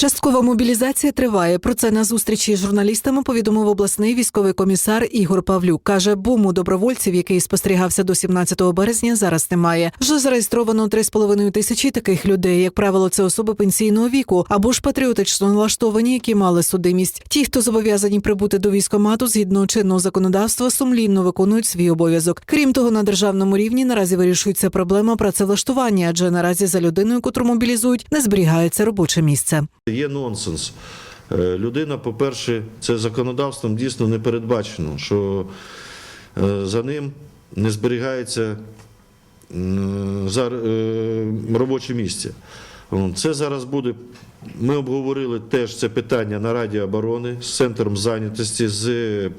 Часткова мобілізація триває. Про це на зустрічі з журналістами повідомив обласний військовий комісар Ігор Павлюк. каже, буму добровольців, який спостерігався до 17 березня, зараз немає. Вже зареєстровано 3,5 тисячі таких людей. Як правило, це особи пенсійного віку або ж патріотично налаштовані, які мали судимість. Ті, хто зобов'язані прибути до військомату згідно чинного законодавства, сумлінно виконують свій обов'язок. Крім того, на державному рівні наразі вирішується проблема працевлаштування, адже наразі за людиною, котру мобілізують, не зберігається робоче місце. Є нонсенс. Е, Людина, по-перше, це законодавством дійсно не передбачено, що е, за ним не зберігається е, робоче місце. Це зараз буде. Ми обговорили теж це питання на Раді оборони з центром зайнятості, з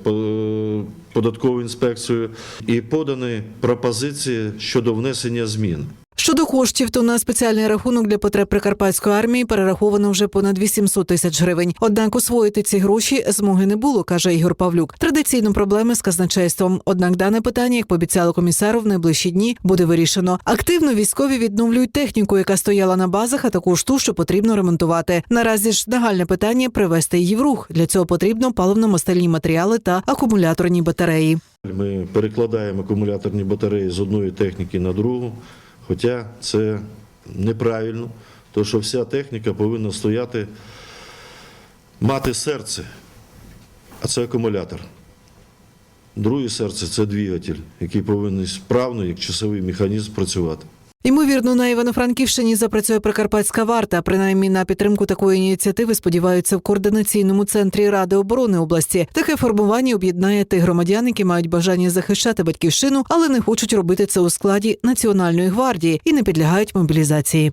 податковою інспекцією і подані пропозиції щодо внесення змін. Щодо коштів, то на спеціальний рахунок для потреб прикарпатської армії перераховано вже понад 800 тисяч гривень. Однак освоїти ці гроші змоги не було, каже Ігор Павлюк. Традиційно проблеми з казначейством. Однак дане питання, як пообіцяли комісару, в найближчі дні буде вирішено. Активно військові відновлюють техніку, яка стояла на базах, а також ту, що потрібно ремонтувати. Наразі ж нагальне питання привести її в рух. Для цього потрібно паливно-мастильні матеріали та акумуляторні батареї. Ми перекладаємо акумуляторні батареї з одної техніки на другу, хоча це неправильно, тому що вся техніка повинна стояти, мати серце, а це акумулятор. Друге серце це двигатель, який повинен справно, як часовий механізм, працювати. Ймовірно, на Івано-Франківщині запрацює прикарпатська варта. Принаймні на підтримку такої ініціативи сподіваються в координаційному центрі Ради оборони області. Таке формування об'єднає тих громадян, які мають бажання захищати батьківщину, але не хочуть робити це у складі національної гвардії і не підлягають мобілізації.